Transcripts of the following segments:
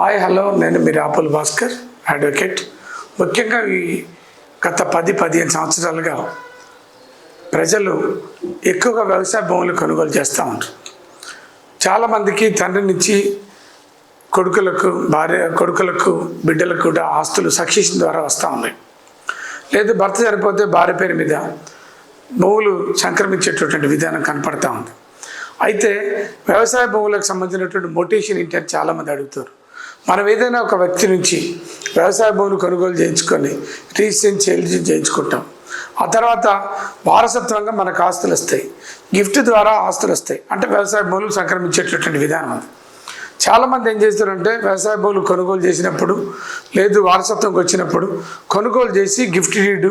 Hi hello నేను మీ రాపుల్ Bhaskar advocate ముఖ్యంగా ఈ గత పది పదిహేను సంవత్సరాలుగా ప్రజలు ఎక్కువగా వ్యవసాయ భూములు కొనుగోలు చేస్తూ ఉంటారు చాలామందికి తండ్రి నుంచి కొడుకులకు భార్య కొడుకులకు బిడ్డలకు కూడా ఆస్తులు సక్సెషన్ ద్వారా వస్తూ ఉన్నాయి. లేదు భర్త సరిపోతే భార్య పేరు మీద భూములు సంక్రమించేటటువంటి విధానం కనపడతా ఉంది. అయితే వ్యవసాయ భూములకు సంబంధించినటువంటి మోటేషన్ ఏంటి అని చాలామంది అడుగుతారు. మనం ఏదైనా ఒక వ్యక్తి నుంచి వ్యవసాయ భూమిని కొనుగోలు చేయించుకొని రీసెంట్ చేంజ్ చేయించుకుంటాం. ఆ తర్వాత వారసత్వంగా మనకు ఆస్తులు వస్తాయి. గిఫ్ట్ ద్వారా ఆస్తులు వస్తాయి. అంటే వ్యవసాయ భూములు సంక్రమించేటటువంటి విధానం అది. చాలామంది ఏం చేస్తారంటే వ్యవసాయ భూములు కొనుగోలు చేసినప్పుడు లేదు వారసత్వంకి వచ్చినప్పుడు కొనుగోలు చేసి గిఫ్ట్ డీడ్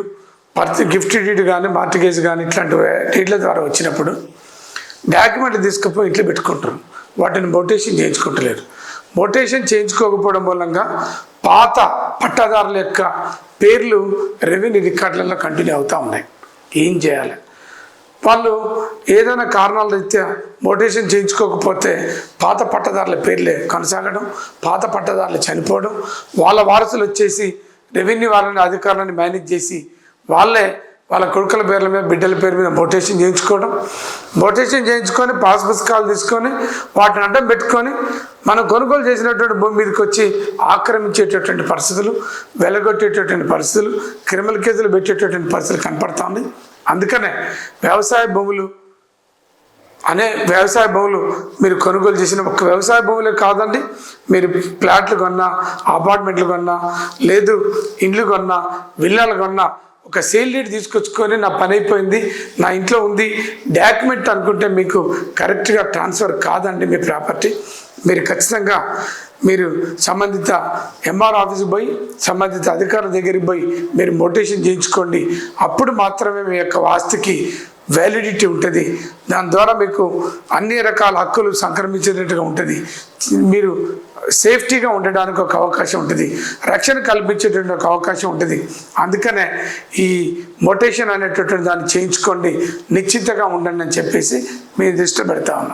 పర్తి గిఫ్ట్ డీడ్ కానీ మార్టిగేజ్ కానీ ఇట్లాంటి డీడ్ల ద్వారా వచ్చినప్పుడు డాక్యుమెంట్లు తీసుకుపోయి ఇంట్లో పెట్టుకుంటారు. వాటిని బొటేషన్ చేయించుకుంటలేరు. మొటేషన్ చేయించుకోకపోవడం మూలంగా పాత పట్టాదారుల యొక్క పేర్లు రెవెన్యూ రికార్డులలో కంటిన్యూ అవుతూ ఉన్నాయి. ఏం చేయాలి? వాళ్ళు ఏదైనా కారణాల రీత్యా మోటేషన్ చేయించుకోకపోతే పాత పట్టదారుల పేర్లే కొనసాగడం పాత పట్టదారులు చనిపోవడం వాళ్ళ వారసులు వచ్చేసి రెవెన్యూ వాళ్ళని అధికారులను మేనేజ్ చేసి వాళ్ళే వాళ్ళ కొడుకుల పేర్ల మీద బిడ్డల పేరు మీద బొటేషన్ చేయించుకోవడం. బొటేషన్ చేయించుకొని పాస్ పుస్తకాలు తీసుకొని వాటిని అడ్డం పెట్టుకొని మనం కొనుగోలు చేసినటువంటి భూమి మీదకి వచ్చి ఆక్రమించేటటువంటి పరిస్థితులు వెలగొట్టేటటువంటి పరిస్థితులు క్రిమినల్ కేసులు పెట్టేటటువంటి పరిస్థితులు కనపడతా ఉన్నాయి అందుకనే వ్యవసాయ భూములు అనే వ్యవసాయ భూములు మీరు కొనుగోలు చేసిన ఒక వ్యవసాయ భూములే కాదండి. మీరు ప్లాట్లు కొన్నా అపార్ట్మెంట్లు కొన్నా లేదు ఇండ్లు కొన్నా విల్లాలు కొన్నా ఒక సేల్ డేట్ తీసుకొచ్చుకొని నా పని అయిపోయింది నా ఇంట్లో ఉంది డాక్యుమెంట్ అనుకుంటే మీకు కరెక్ట్గా ట్రాన్స్ఫర్ కాదండి మీ ప్రాపర్టీ. మీరు ఖచ్చితంగా మీరు సంబంధిత ఎంఆర్ ఆఫీస్కి పోయి సంబంధిత అధికారుల దగ్గరికి పోయి మీరు మోటేషన్ చేయించుకోండి. అప్పుడు మాత్రమే మీ యొక్క ఆస్తికి వ్యాలిడిటీ ఉంటుంది. దాని ద్వారా మీకు అన్ని రకాల హక్కులు సంక్రమించేటట్టుగా ఉంటుంది. మీరు సేఫ్టీగా ఉండడానికి ఒక అవకాశం ఉంటుంది. రక్షణ కల్పించేటువంటి ఒక అవకాశం ఉంటుంది. అందుకనే ఈ మొటేషన్ అనేటటువంటి దాన్ని చేయించుకోండి. నిశ్చితంగా ఉండండి అని చెప్పేసి మీ దృష్టి పెడతా ఉన్నాం.